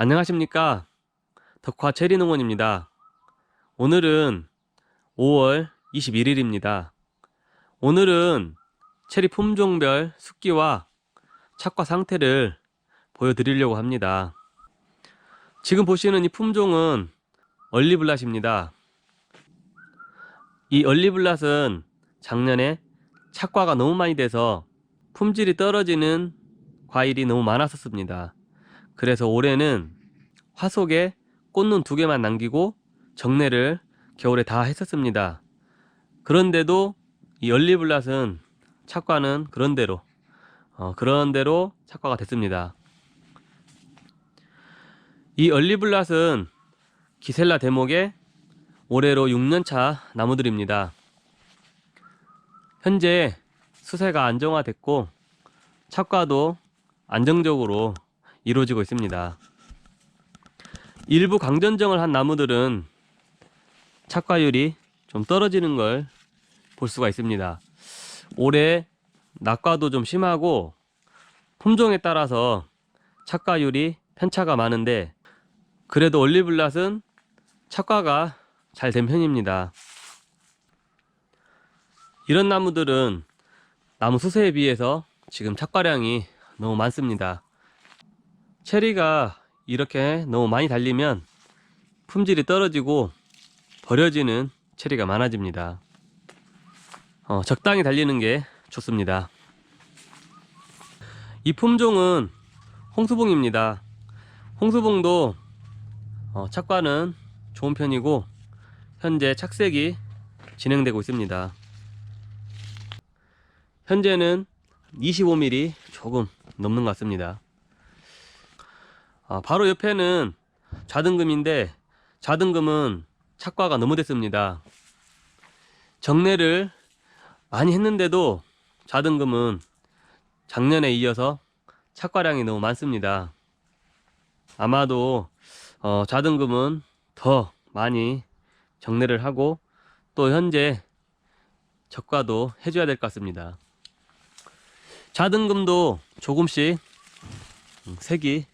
안녕하십니까? 덕화 체리농원입니다. 오늘은 5월 21일입니다. 오늘은 체리 품종별 숫기와 착과 상태를 보여드리려고 합니다. 지금 보시는 이 품종은 얼리블랏입니다. 이 얼리블랏은 작년에 착과가 너무 많이 돼서 품질이 떨어지는 과일이 너무 많았었습니다 그래서 올해는 화속에 꽃눈 두 개만 남기고 정례를 겨울에 다 했었습니다. 그런데도 이 얼리블랏은 착과는 그런대로 어, 그런대로 착과가 됐습니다. 이 얼리블랏은 기셀라 대목의 올해로 6년차 나무들입니다. 현재 수세가 안정화됐고 착과도 안정적으로 이루어지고 있습니다. 일부 강전정을 한 나무들은 착과율이 좀 떨어지는 걸 볼 수가 있습니다. 올해 낙과도 좀 심하고 품종에 따라서 착과율이 편차가 많은데 그래도 올리블랏은 착과가 잘 된 편입니다. 이런 나무들은 나무 수세에 비해서 지금 착과량이 너무 많습니다. 체리가 이렇게 너무 많이 달리면 품질이 떨어지고 버려지는 체리가 많아집니다. 어, 적당히 달리는 게 좋습니다. 이 품종은 홍수봉입니다. 홍수봉도 어, 착과는 좋은 편이고 현재 착색이 진행되고 있습니다. 현재는 25mm 조금 넘는 것 같습니다. 아, 바로 옆에는 좌등금인데 좌등금은 착과가 너무 됐습니다. 정례를 많이 했는데도 좌등금은 작년에 이어서 착과량이 너무 많습니다. 아마도 어, 좌등금은 더 많이 정례를 하고 또 현재 적과도 해줘야 될 것 같습니다. 좌등금도 조금씩 음, 색이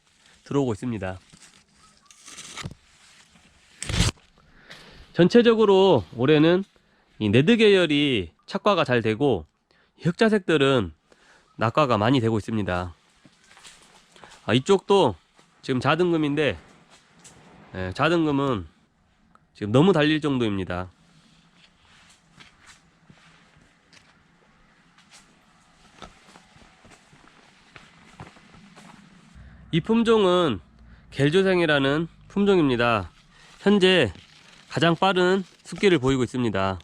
들어오고 있습니다. 전체적으로 올해는 이 네드 계열이 착과가 잘 되고 흑자색들은 낙과가 많이 되고 있습니다. 아, 이쪽도 지금 자등금인데 예, 자등금은 지금 너무 달릴 정도입니다. 이 품종은 겔조생이라는 품종입니다. 현재 가장 빠른 숫기를 보이고 있습니다.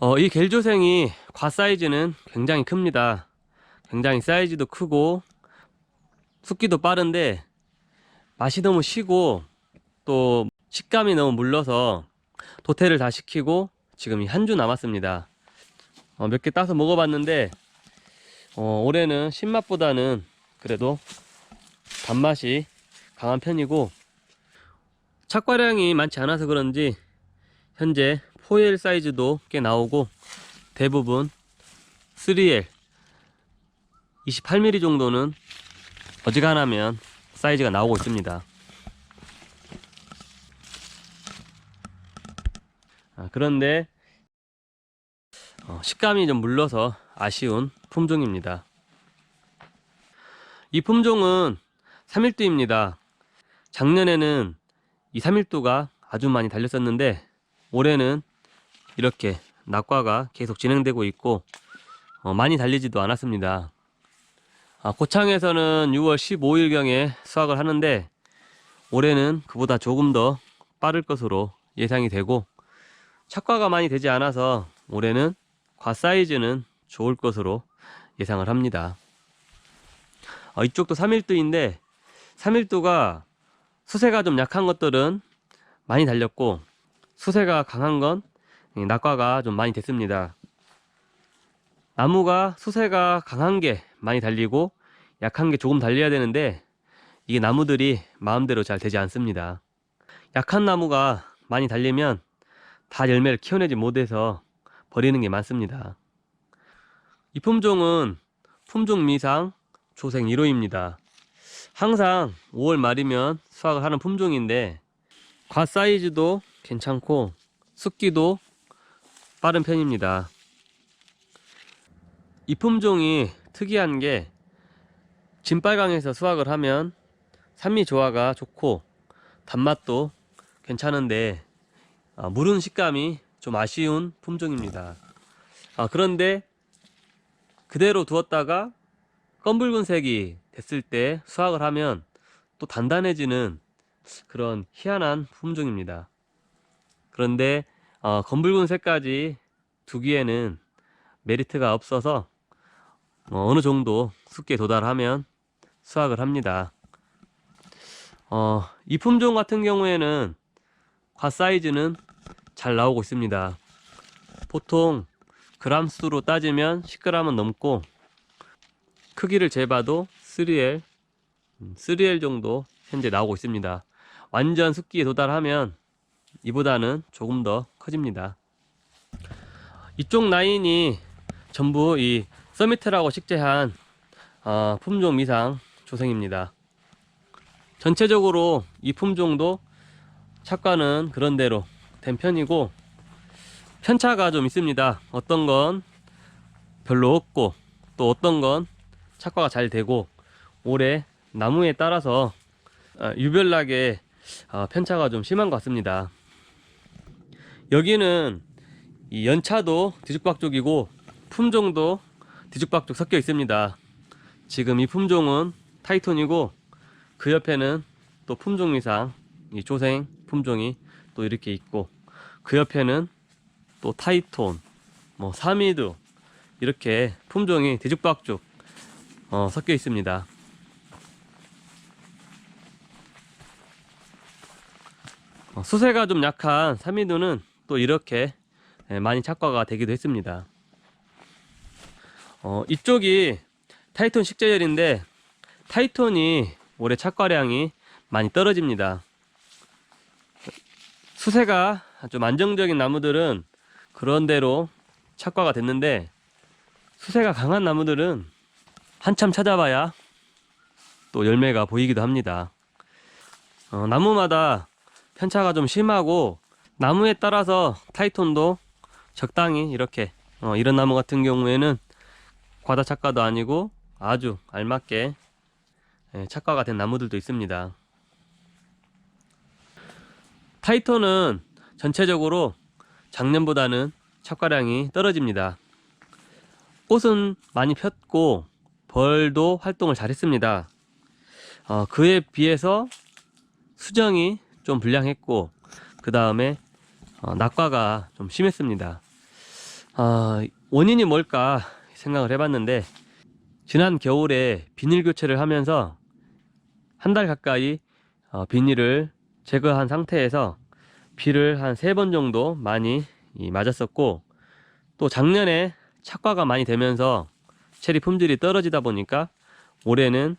어, 이 겔조생이 과 사이즈는 굉장히 큽니다. 굉장히 사이즈도 크고 숫기도 빠른데 맛이 너무 시고 또 식감이 너무 물러서 도태를 다 시키고 지금 한 주 남았습니다. 어, 몇 개 따서 먹어봤는데 어, 올해는 신맛보다는 그래도 단맛이 강한 편이고 착과량이 많지 않아서 그런지 현재 4L 사이즈도 꽤 나오고 대부분 3L 28mm 정도는 어지간하면 사이즈가 나오고 있습니다. 아, 그런데 어, 식감이 좀 물러서 아쉬운 품종입니다 이 품종은 3일두입니다. 작년에는 이 3일두가 아주 많이 달렸었는데 올해는 이렇게 낙과가 계속 진행되고 있고 어, 많이 달리지도 않았습니다. 아, 고창에서는 6월 15일경에 수확을 하는데 올해는 그보다 조금 더 빠를 것으로 예상이 되고 착과가 많이 되지 않아서 올해는 과 사이즈는 좋을 것으로 예상을 합니다. 어, 이쪽도 3일두인데 3일두가 수세가 좀 약한 것들은 많이 달렸고 수세가 강한 건 낙과가 좀 많이 됐습니다. 나무가 수세가 강한 게 많이 달리고 약한 게 조금 달려야 되는데 이게 나무들이 마음대로 잘 되지 않습니다. 약한 나무가 많이 달리면 다 열매를 키워내지 못해서 버리는 게 많습니다. 이 품종은 품종 미상 조생 1호입니다. 항상 5월 말이면 수확을 하는 품종인데 과 사이즈도 괜찮고 숫기도 빠른 편입니다. 이 품종이 특이한 게 진빨강에서 수확을 하면 산미 조화가 좋고 단맛도 괜찮은데 아, 무른 식감이 좀 아쉬운 품종입니다. 아, 그런데 그대로 두었다가 검붉은색이 됐을 때 수확을 하면 또 단단해지는 그런 희한한 품종입니다. 그런데 어, 검붉은색까지 두기에는 메리트가 없어서 어, 느 정도 숫기에 도달하면 수확을 합니다. 어, 이 품종 같은 경우에는 과 사이즈는 잘 나오고 있습니다. 보통 그람 수로 따지면 10g은 넘고 크기를 재봐도 3L, 음, 3L 정도 현재 나오고 있습니다. 완전 습기에 도달하면 이보다는 조금 더 커집니다. 이쪽 라인이 전부 이 서미트라고 식재한 어, 품종 미상 조생입니다. 전체적으로 이 품종도 착과는 그런대로 된 편이고 편차가 좀 있습니다. 어떤 건 별로 없고 또 어떤 건 착과가 잘 되고 올해 나무에 따라서 아, 유별나게 아, 편차가 좀 심한 것 같습니다. 여기는 이 연차도 뒤죽박죽이고 품종도 뒤죽박죽 섞여 있습니다. 지금 이 품종은 타이톤이고 그 옆에는 또 품종 이상 이 조생 품종이 또 이렇게 있고 그 옆에는 또 타이톤, 뭐 사미드 이렇게 품종이 뒤죽박죽 어, 섞여 있습니다. 어, 수세가 좀 약한 사미두는 또 이렇게 예, 많이 착과가 되기도 했습니다. 어, 이쪽이 타이톤 식재열인데 타이톤이 올해 착과량이 많이 떨어집니다. 수세가 좀 안정적인 나무들은 그런대로 착과가 됐는데 수세가 강한 나무들은 한참 찾아봐야 또 열매가 보이기도 합니다. 어, 나무마다 편차가 좀 심하고 나무에 따라서 타이톤도 적당히 이렇게 어, 이런 나무 같은 경우에는 과다 착과도 아니고 아주 알맞게 예, 착과가 된 나무들도 있습니다. 타이톤은 전체적으로 작년보다는 착과량이 떨어집니다. 꽃은 많이 폈고 벌도 활동을 잘했습니다. 어, 그에 비해서 수정이 좀 불량했고 그 다음에 어, 낙과가 좀 심했습니다. 어, 원인이 뭘까 생각을 해봤는데 지난 겨울에 비닐 교체를 하면서 한 달 가까이 어, 비닐을 제거한 상태에서 비를 한 세 번 정도 많이 이, 맞았었고 또 작년에 착과가 많이 되면서 체리 품질이 떨어지다 보니까 올해는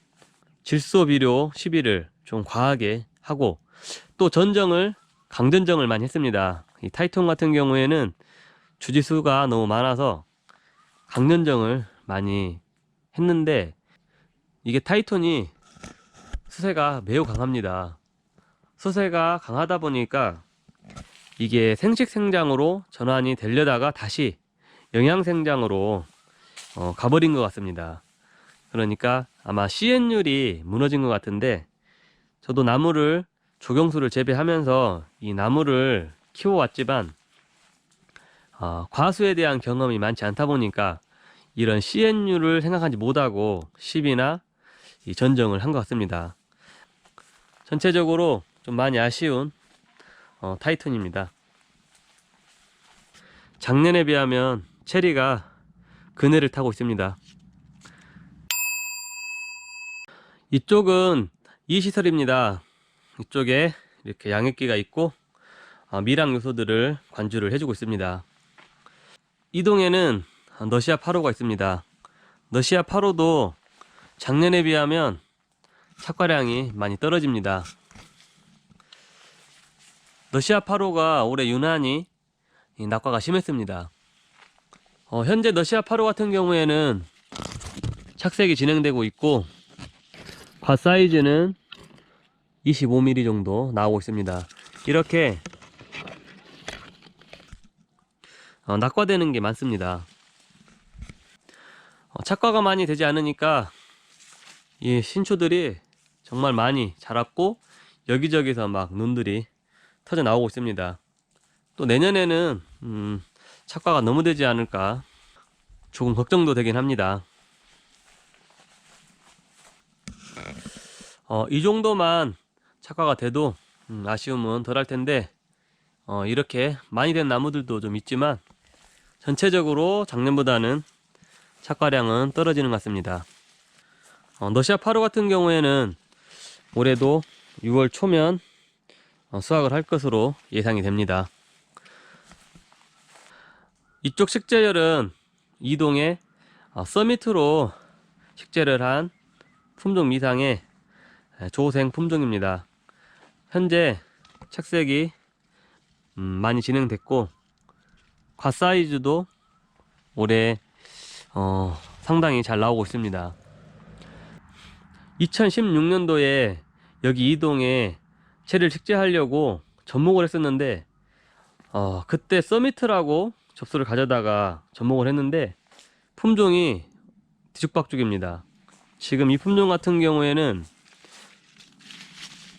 질소 비료 시비를 좀 과하게 하고 또 전정을 강전정을 많이 했습니다. 이 타이톤 같은 경우에는 주지수가 너무 많아서 강전정을 많이 했는데 이게 타이톤이 수세가 매우 강합니다. 수세가 강하다 보니까 이게 생식 생장으로 전환이 되려다가 다시 영양 생장으로 어, 가버린 것 같습니다. 그러니까 아마 CN율이 무너진 것 같은데 저도 나무를 조경수를 재배하면서 이 나무를 키워왔지만 어, 과수에 대한 경험이 많지 않다 보니까 이런 CN율을 생각하지 못하고 10이나 이 전정을 한 것 같습니다. 전체적으로 좀 많이 아쉬운 어, 타이톤입니다. 작년에 비하면 체리가 그네를 타고 있습니다. 이쪽은 이 시설입니다. 이쪽에 이렇게 양액기가 있고 어, 미랑 요소들을 관주를 해주고 있습니다. 이 동에는 너시아 8호가 있습니다. 너시아 8호도 작년에 비하면 착과량이 많이 떨어집니다. 러시아 8호가 올해 유난히 이 낙과가 심했습니다. 어, 현재 러시아 8호 같은 경우에는 착색이 진행되고 있고 과 사이즈는 25mm 정도 나오고 있습니다. 이렇게 어, 낙과되는 게 많습니다. 어, 착과가 많이 되지 않으니까 이 신초들이 정말 많이 자랐고 여기저기서 막 눈들이 터져 나오고 있습니다. 또 내년에는 음, 착과가 너무 되지 않을까 조금 걱정도 되긴 합니다. 어, 이 정도만 착과가 돼도 음, 아쉬움은 덜 할 텐데 어, 이렇게 많이 된 나무들도 좀 있지만 전체적으로 작년보다는 착과량은 떨어지는 것 같습니다. 어, 너시아 파루 같은 경우에는 올해도 6월 초면 어, 수확을 할 것으로 예상이 됩니다. 이쪽 식재열은 이동에 어, 서미트로 식재를 한 품종 미상의 에, 조생 품종입니다. 현재 착색이 음, 많이 진행됐고 과 사이즈도 올해 어, 상당히 잘 나오고 있습니다. 2016년도에 여기 이동에 채를 식재하려고 접목을 했었는데 어, 그때 서미트라고 접수를 가져다가 접목을 했는데 품종이 뒤죽박죽입니다. 지금 이 품종 같은 경우에는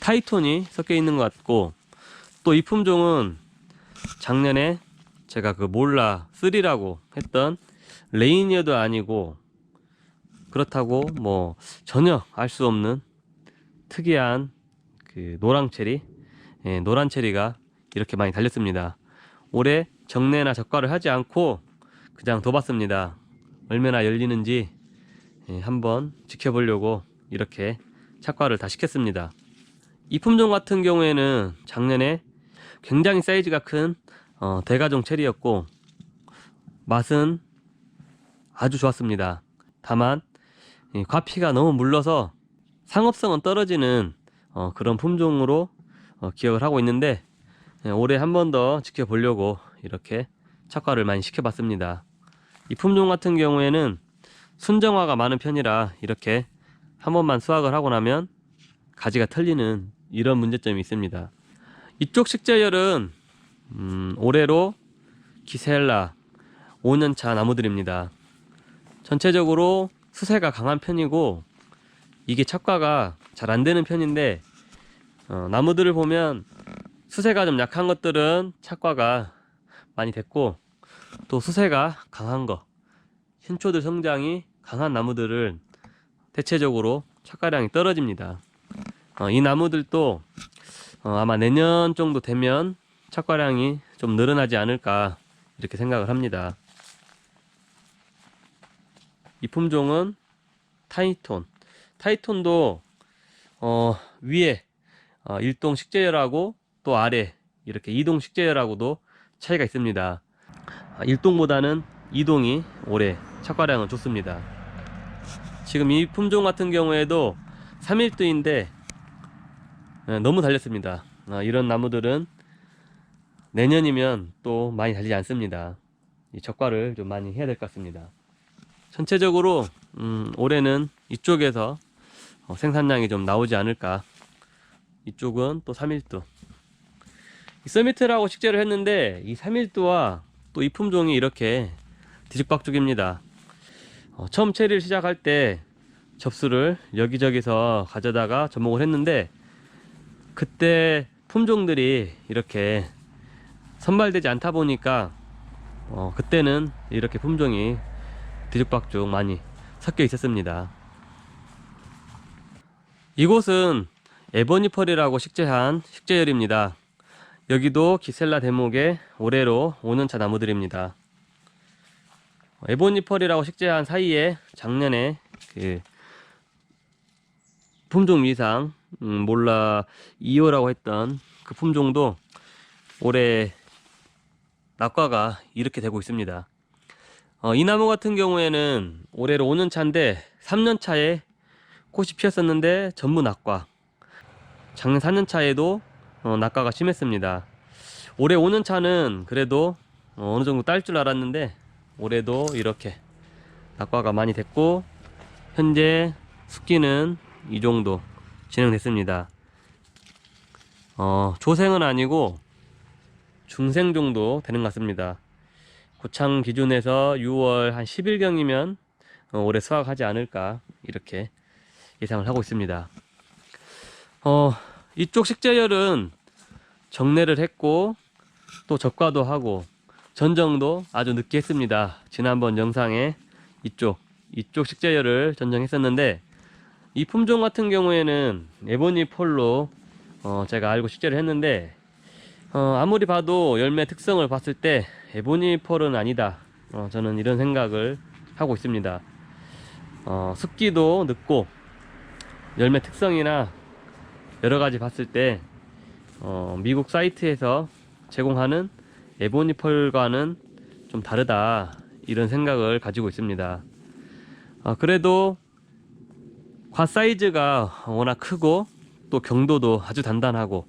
타이톤이 섞여 있는 것 같고 또 이 품종은 작년에 제가 그 몰라 3라고 했던 레이니어도 아니고 그렇다고 뭐 전혀 알 수 없는 특이한 그 노랑 체리, 예, 노란 체리가 이렇게 많이 달렸습니다. 올해 정례나 적과를 하지 않고 그냥 둬봤습니다. 얼마나 열리는지 예, 한번 지켜보려고 이렇게 착과를 다 시켰습니다. 이 품종 같은 경우에는 작년에 굉장히 사이즈가 큰 어, 대가종 체리였고 맛은 아주 좋았습니다. 다만 이 과피가 너무 물러서 상업성은 떨어지는 어, 그런 품종으로 어, 기억을 하고 있는데 예, 올해 한 번 더 지켜보려고 이렇게 착과를 많이 시켜봤습니다. 이 품종 같은 경우에는 순정화가 많은 편이라 이렇게 한 번만 수확을 하고 나면 가지가 털리는 이런 문제점이 있습니다. 이쪽 식재열은 음, 올해로 기셀라 5년차 나무들입니다. 전체적으로 수세가 강한 편이고 이게 착과가 잘 안 되는 편인데 어, 나무들을 보면 수세가 좀 약한 것들은 착과가 많이 됐고 또 수세가 강한 거 신초들 성장이 강한 나무들은 대체적으로 착과량이 떨어집니다. 어, 이 나무들도 어, 아마 내년 정도 되면 착과량이 좀 늘어나지 않을까 이렇게 생각을 합니다. 이 품종은 타이톤. 타이톤도 어, 위에 어, 일동 식재열하고 또 아래 이렇게 이동 식재열하고도 차이가 있습니다. 아, 일동보다는 이동이 올해 착과량은 좋습니다. 지금 이 품종 같은 경우에도 3일두인데 너무 달렸습니다. 아, 이런 나무들은 내년이면 또 많이 달리지 않습니다. 이 적과를 좀 많이 해야 될 것 같습니다. 전체적으로 음, 올해는 이쪽에서 어, 생산량이 좀 나오지 않을까. 이쪽은 또 3일두. 이 서미트라고 식재를 했는데 이 3일두와 또 이 품종이 이렇게 뒤죽박죽입니다. 어, 처음 체리를 시작할 때 접수를 여기저기서 가져다가 접목을 했는데 그때 품종들이 이렇게 선발되지 않다 보니까 어, 그때는 이렇게 품종이 뒤죽박죽 많이 섞여 있었습니다. 이곳은 에버니펄이라고 식재한 식재열입니다. 여기도 기셀라 대목의 올해로 5년차 나무들입니다. 에버니펄이라고 식재한 사이에 작년에 그 품종 미상 음, 몰라 2호라고 했던 그 품종도 올해 낙과가 이렇게 되고 있습니다. 어, 이 나무 같은 경우에는 올해로 5년 차인데 3년 차에 꽃이 피었었는데 전부 낙과. 작년 4년 차에도 어, 낙과가 심했습니다. 올해 5년 차는 그래도 어, 어느 정도 딸 줄 알았는데 올해도 이렇게 낙과가 많이 됐고 현재 숙기는 이 정도 진행됐습니다. 어, 조생은 아니고 중생 정도 되는 것 같습니다. 고창 기준에서 6월 한 10일경이면 어, 올해 수확하지 않을까 이렇게 예상을 하고 있습니다. 어, 이쪽 식재열은 정례를 했고 또 적과도 하고 전정도 아주 늦게 했습니다. 지난번 영상에 이쪽 이쪽 식재열을 전정했었는데 이 품종 같은 경우에는 에보니 폴로 어, 제가 알고 식재를 했는데 어, 아무리 봐도 열매 특성을 봤을 때 에보니 폴은 아니다. 어, 저는 이런 생각을 하고 있습니다. 어, 습기도 늦고 열매 특성이나 여러 가지 봤을 때 어, 미국 사이트에서 제공하는 에보니 펄과는 좀 다르다 이런 생각을 가지고 있습니다. 어, 그래도 과 사이즈가 워낙 크고 또 경도도 아주 단단하고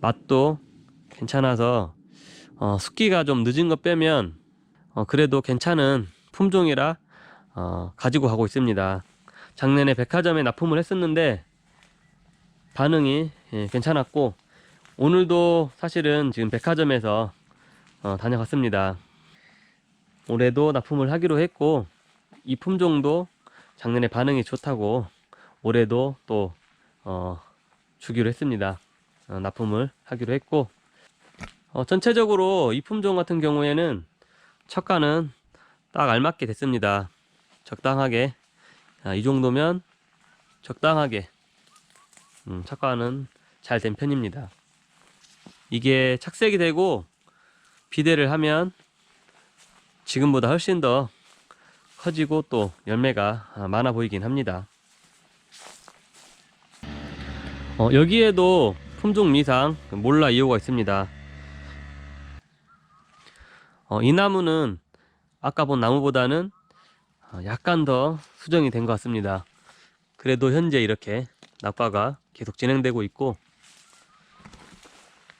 맛도 괜찮아서 어, 숙기가 좀 늦은 거 빼면 어, 그래도 괜찮은 품종이라 어, 가지고 가고 있습니다. 작년에 백화점에 납품을 했었는데 반응이 예, 괜찮았고 오늘도 사실은 지금 백화점에서 어, 다녀갔습니다. 올해도 납품을 하기로 했고 이 품종도 작년에 반응이 좋다고 올해도 또 어, 주기로 했습니다. 어, 납품을 하기로 했고 어, 전체적으로 이 품종 같은 경우에는 척가는 딱 알맞게 됐습니다. 적당하게 아, 이 정도면 적당하게 음, 척가는 잘 된 편입니다. 이게 착색이 되고 비대를 하면 지금보다 훨씬 더 커지고 또 열매가 아, 많아 보이긴 합니다. 어, 여기에도 품종 미상 몰라 이유가 있습니다. 어, 이 나무는 아까 본 나무보다는 어, 약간 더 수정이 된 것 같습니다. 그래도 현재 이렇게 낙과가 계속 진행되고 있고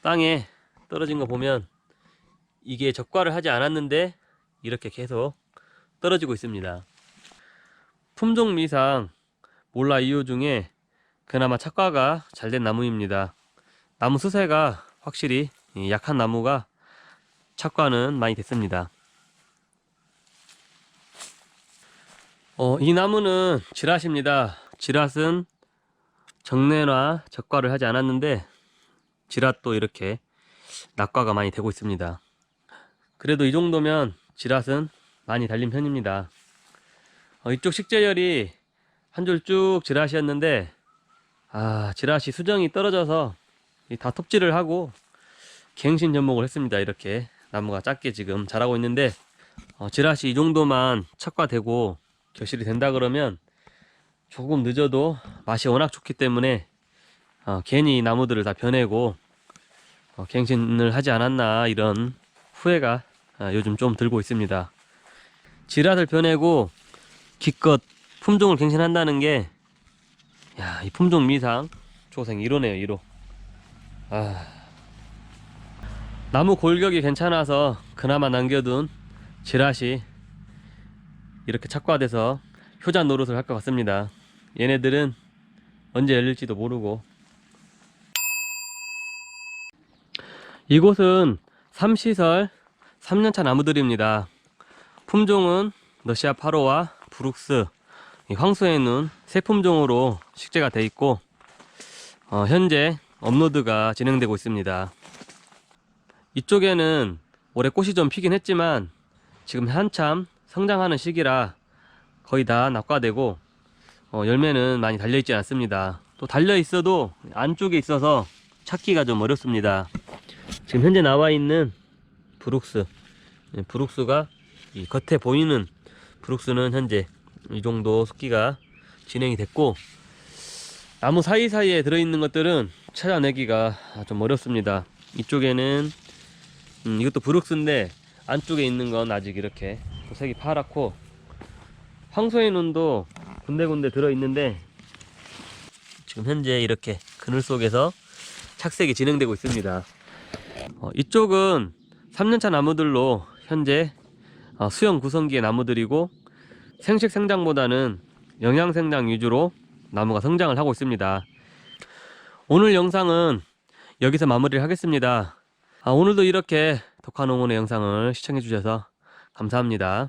땅에 떨어진 거 보면 이게 적과를 하지 않았는데 이렇게 계속 떨어지고 있습니다. 품종 미상 몰라 이유 중에 그나마 착과가 잘 된 나무입니다. 나무 수세가 확실히 이 약한 나무가 착과는 많이 됐습니다. 어, 이 나무는 지랏입니다. 지랏은 정내나 적과를 하지 않았는데 지랏도 이렇게 낙과가 많이 되고 있습니다. 그래도 이 정도면 지랏은 많이 달린 편입니다. 어, 이쪽 식재열이 한 줄 쭉 지랏이었는데 아 지랏이 수정이 떨어져서 이다 톱질을 하고 갱신 접목을 했습니다. 이렇게 나무가 작게 지금 자라고 있는데 어, 지랏이 이 정도만 척과되고 결실이 된다 그러면 조금 늦어도 맛이 워낙 좋기 때문에 어, 괜히 나무들을 다 변해고 어, 갱신을 하지 않았나 이런 후회가 아, 요즘 좀 들고 있습니다. 지랏을 변해고 기껏 품종을 갱신한다는 게, 야, 이 품종 미상 조생 1호네요, 1호. 아, 나무 골격이 괜찮아서 그나마 남겨둔 지랏이 이렇게 착과돼서 효자 노릇을 할 것 같습니다. 얘네들은 언제 열릴지도 모르고. 이곳은 삼시설 3년차 나무들입니다. 품종은 러시아 8호와 브룩스, 눈세 품종으로 식재가 돼 있고 어, 현재 업로드가 진행되고 있습니다. 이쪽에는 올해 꽃이 좀 피긴 했지만 지금 한참 성장하는 시기라 거의 다 낙과되고 어, 열매는 많이 달려 있지 않습니다. 또 달려 있어도 안쪽에 있어서 찾기가 좀 어렵습니다. 지금 현재 나와 있는 브룩스 예, 브룩스가 이 겉에 보이는 브룩스는 현재 이 정도 습기가 진행이 됐고 나무 사이사이에 들어있는 것들은 찾아내기가 좀 어렵습니다 이쪽에는 음, 이것도 브룩스인데 안쪽에 있는 건 아직 이렇게 색이 파랗고 황소의 눈도 군데군데 들어있는데 지금 현재 이렇게 그늘 속에서 착색이 진행되고 있습니다 어, 이쪽은 3년차 나무들로 현재 어, 수영 구성기의 나무들이고 생식 생장보다는 영양 생장 위주로 나무가 성장을 하고 있습니다. 오늘 영상은 여기서 마무리를 하겠습니다. 아, 오늘도 이렇게 독화농원의 영상을 시청해 주셔서 감사합니다.